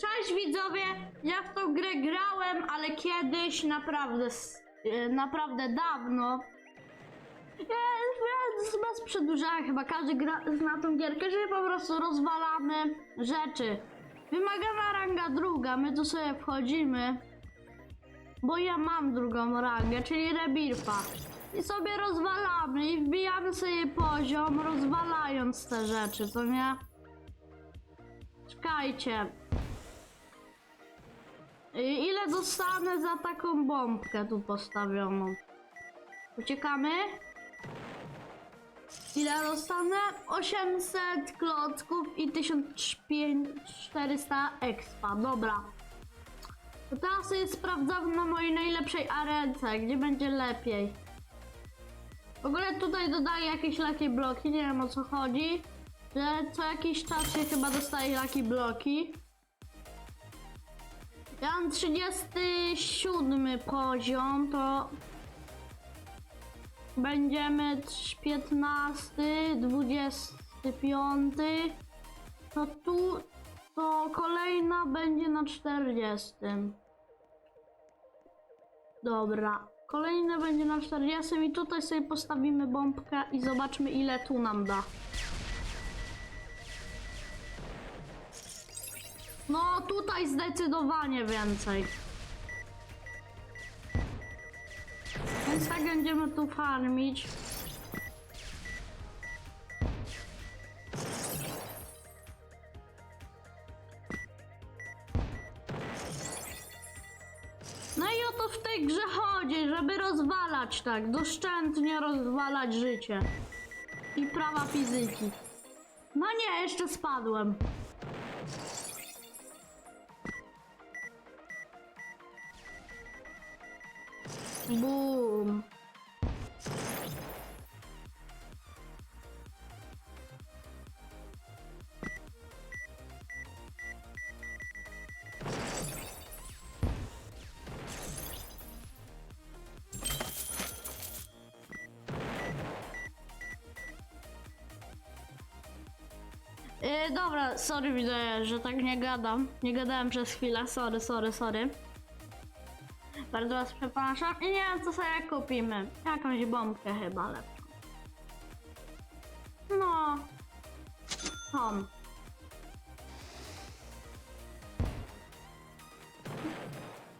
Cześć widzowie, ja w tą grę grałem, ale kiedyś naprawdę, e, naprawdę dawno. Więc bez przedłużania chyba każdy gra, zna tą gierkę, że po prostu rozwalamy rzeczy. Wymagana ranga druga, my tu sobie wchodzimy, bo ja mam drugą rangę, czyli rebirfa. I sobie rozwalamy i wbijamy sobie poziom, rozwalając te rzeczy, co nie? Czekajcie. I- Ile dostanę za taką bombkę tu postawioną? Uciekamy? Ile dostanę? 800 klocków i 1400 expa. Dobra. To teraz sobie sprawdzam na mojej najlepszej arence, gdzie będzie lepiej. W ogóle tutaj dodaję jakieś lucky bloki, nie wiem o co chodzi. Że co jakiś czas się chyba dostaje lucky bloki. Ja mam 37 poziom, to będziemy trz- 15, 25. To tu, to kolejna będzie na 40. Dobra. Kolejne będzie na 40 i tutaj sobie postawimy bombkę i zobaczmy ile tu nam da. No tutaj zdecydowanie więcej. Więc tak będziemy tu farmić. No i o to w tej grze chodzi, żeby rozwalać tak, doszczętnie rozwalać życie. I prawa fizyki. No nie, jeszcze spadłem. Boom. Yy, dobra, sorry widzę, że tak nie gadam. Nie gadałem przez chwilę, sorry, sorry, sorry. Bardzo was przepraszam i nie wiem co sobie kupimy. Jakąś bombkę chyba lepszą. No. Tom.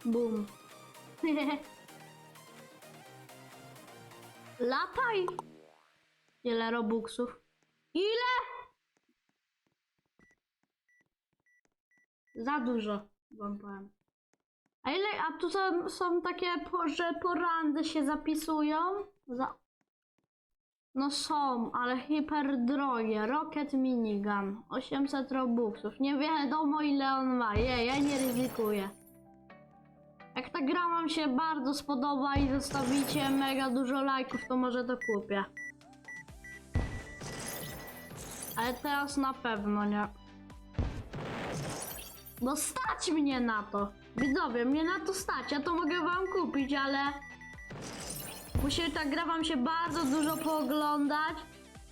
Bum. Lataj. Ile robuxów? Ile? Za dużo, wam powiem. A ile, a tu są, są takie, po, że po randze się zapisują? Za... No są, ale hiper drogie. Rocket Minigun, 800 robuxów. Nie wiadomo ile on ma. Je, ja nie ryzykuję. Jak ta gra wam się bardzo spodoba i zostawicie mega dużo lajków, to może to kupię. Ale teraz na pewno nie. Bo stać mnie na to. Widzowie, mnie na to stać. Ja to mogę wam kupić, ale musi ta gra wam się bardzo dużo pooglądać.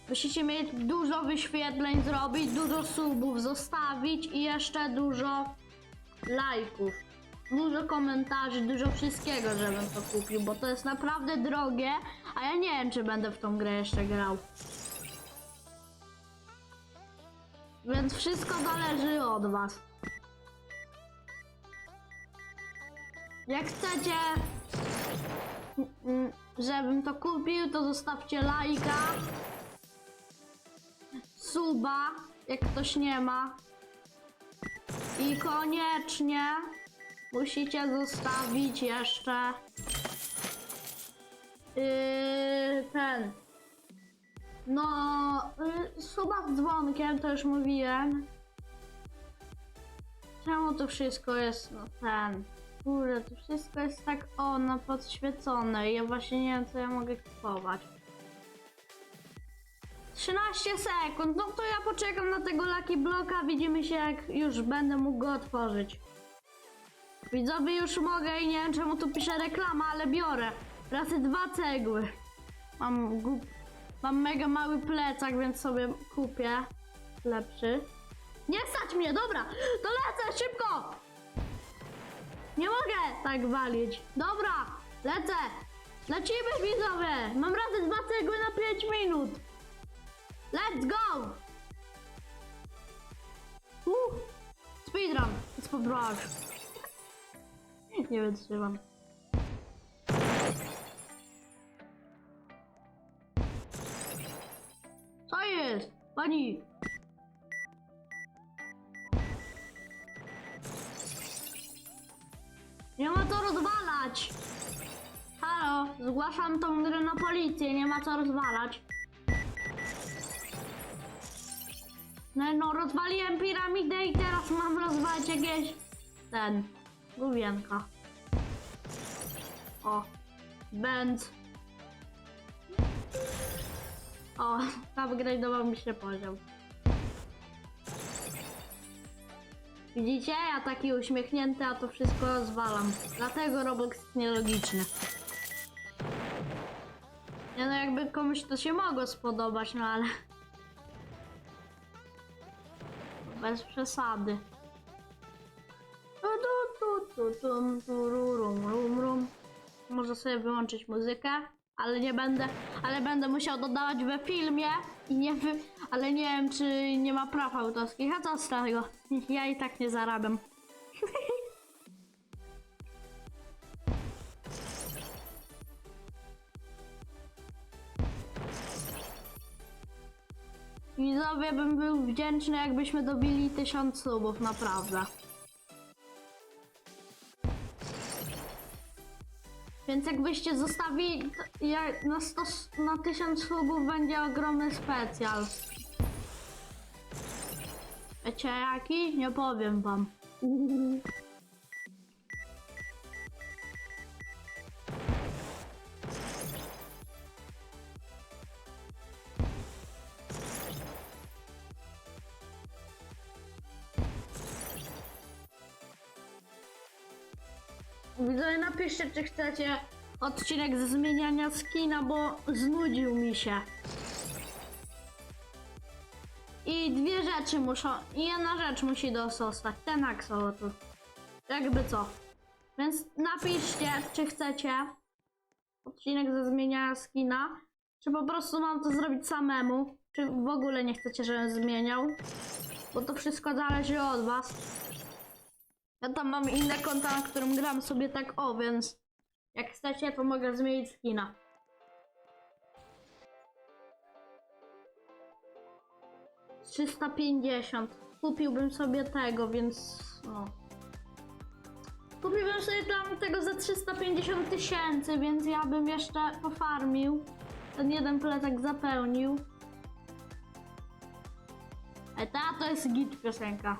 Musicie mieć dużo wyświetleń zrobić, dużo subów zostawić i jeszcze dużo lajków. Dużo komentarzy, dużo wszystkiego, żebym to kupił, bo to jest naprawdę drogie, a ja nie wiem, czy będę w tą grę jeszcze grał. Więc wszystko zależy od was. Jak chcecie, mm, żebym to kupił, to zostawcie lajka, suba, jak ktoś nie ma. I koniecznie musicie zostawić jeszcze yy, ten. No, yy, suba z dzwonkiem, to już mówiłem. Czemu to wszystko jest, no ten. Kurde, to wszystko jest tak o, na podświecone ja właśnie nie wiem co ja mogę kupować. 13 sekund, no to ja poczekam na tego Lucky Bloka, widzimy się jak już będę mógł go otworzyć. Widzowie już mogę i nie wiem czemu tu pisze reklama, ale biorę. Razy dwa cegły. Mam, głup... Mam mega mały plecak, więc sobie kupię lepszy. Nie stać mnie, dobra, to lecę szybko! Nie mogę tak walić. Dobra, lecę. Lecimy widzowie. Mam razy dwa cegły na 5 minut. Let's go. Uh, speedrun. Brush. Nie wytrzymam. Co jest? Pani! Zgłaszam tą grę na policję, nie ma co rozwalać. No, no rozwaliłem piramidę i teraz mam rozwalić jakieś... ten... główienka. O. Będ. O, upgrade'ował mi się poziom. Widzicie? Ja taki uśmiechnięty, a to wszystko rozwalam. Dlatego Roblox jest nielogiczny. Nie no, jakby komuś to się mogło spodobać, no ale... Bez przesady. Tu. Może sobie wyłączyć muzykę, ale nie będę, ale będę musiał dodawać we filmie i nie wy, ale nie wiem czy nie ma praw autorskich, a co z tego? Ja i tak nie zarabiam. Widzowie bym był wdzięczny jakbyśmy dobili 1000 subów, naprawdę. Więc jakbyście zostawili na, 100, na 1000 subów będzie ogromny specjal. Wiecie jaki? Nie powiem wam. Widzowie, napiszcie, czy chcecie odcinek ze zmieniania skina, bo znudził mi się. I dwie rzeczy muszą, i jedna rzecz musi dostać, ten axolotl. Jakby co. Więc napiszcie, czy chcecie odcinek ze zmieniania skina, czy po prostu mam to zrobić samemu, czy w ogóle nie chcecie, żebym zmieniał. Bo to wszystko zależy od was. Ja tam mam inne konta, na którym gram sobie tak o, więc jak chcecie, to mogę zmienić skina. Trzysta pięćdziesiąt. Kupiłbym sobie tego, więc no. Kupiłbym sobie tam tego za 350 tysięcy, więc ja bym jeszcze pofarmił. Ten jeden plecak zapełnił. E ta to jest git piosenka.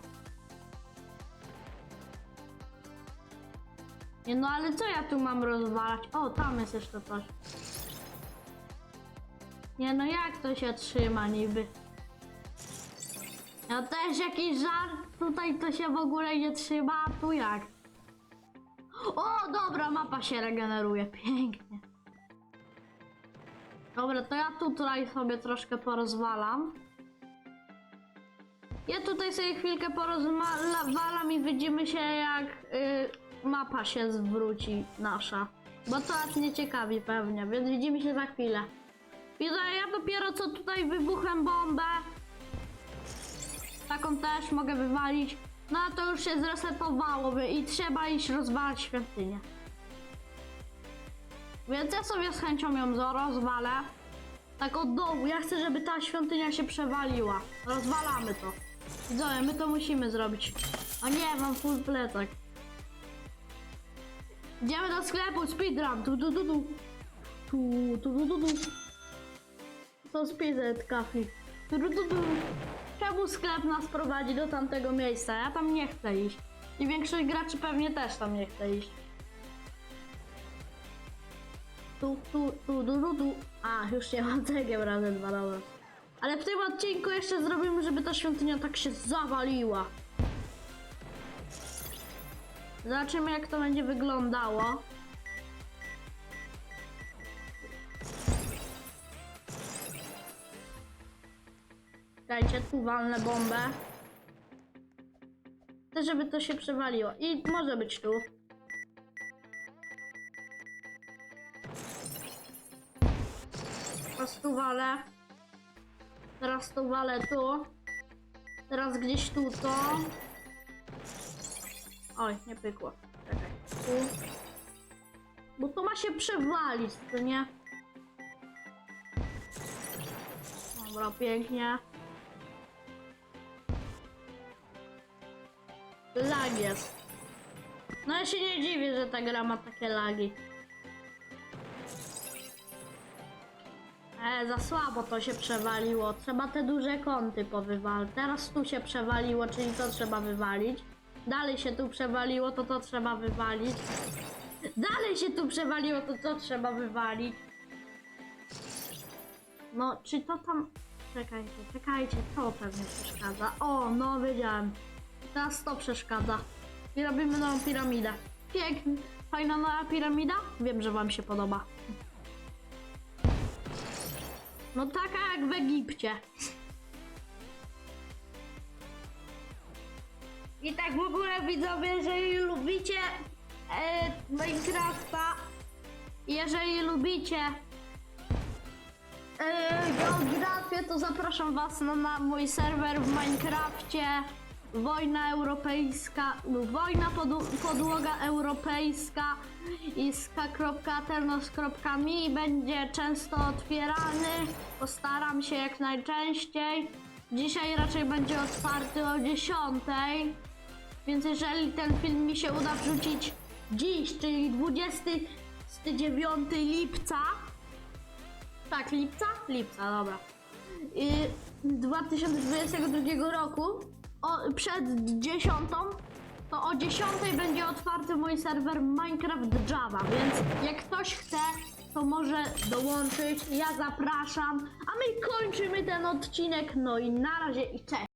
Nie no, ale co ja tu mam rozwalać? O, tam jest jeszcze coś. Nie no, jak to się trzyma niby? Ja też jakiś żart, tutaj to się w ogóle nie trzyma, a tu jak? O, dobra, mapa się regeneruje, pięknie. Dobra, to ja tutaj sobie troszkę porozwalam. Ja tutaj sobie chwilkę porozwalam i widzimy się jak y, mapa się zwróci nasza. Bo to nas nie ciekawi pewnie, więc widzimy się za chwilę. Widzę, ja dopiero co tutaj wybuchłem bombę. Taką też mogę wywalić. No a to już się zresetowało i trzeba iść rozwalać świątynię. Więc ja sobie z chęcią ją rozwalę. Tak od dołu. Ja chcę, żeby ta świątynia się przewaliła. Rozwalamy to. Widzowie, my to musimy zrobić. A nie, mam full plecak. Idziemy do sklepu, speedrun. Tu, tu, tu, tu. Tu, tu, tu, tu, tu. To speedrun kafi. Tu, tu, tu, tu. Czemu sklep nas prowadzi do tamtego miejsca? Ja tam nie chcę iść. I większość graczy pewnie też tam nie chce iść. Tu, tu, tu, tu, tu, tu. A, już nie mam cegieł razy dwa, dobra. Ale w tym odcinku jeszcze zrobimy, żeby ta świątynia tak się zawaliła. Zobaczymy jak to będzie wyglądało. Dajcie, tu walnę bombę. Chcę, żeby to się przewaliło. I może być tu. Teraz tu walę. Teraz tu walę tu. Teraz gdzieś tu to. Oj, nie pykło. Tu. Bo to ma się przewalić, to nie? Dobra, pięknie. Lag jest. No ja się nie dziwię, że ta gra ma takie lagi. E, za słabo to się przewaliło. Trzeba te duże kąty powywalić. Teraz tu się przewaliło, czyli to trzeba wywalić. Dalej się tu przewaliło, to to trzeba wywalić. Dalej się tu przewaliło, to to trzeba wywalić. No, czy to tam... Czekajcie, czekajcie, to pewnie przeszkadza. O, no wiedziałem. Teraz to przeszkadza. I robimy nową piramidę. Pięknie. Fajna nowa piramida? Wiem, że wam się podoba. No taka jak w Egipcie. I tak w ogóle widzowie, jeżeli lubicie e, Minecrafta, jeżeli lubicie e, geografię, to zapraszam was na, na mój serwer w Minecrafcie. Wojna europejska, wojna podł podłoga europejska i sk.ternos.mi będzie często otwierany. Postaram się jak najczęściej. Dzisiaj raczej będzie otwarty o 10. Więc jeżeli ten film mi się uda wrzucić dziś, czyli 29 lipca, tak, lipca? Lipca, dobra. I 2022 roku o, przed 10, to o 10 będzie otwarty mój serwer Minecraft Java, więc jak ktoś chce, to może dołączyć. Ja zapraszam, a my kończymy ten odcinek. No i na razie i cześć.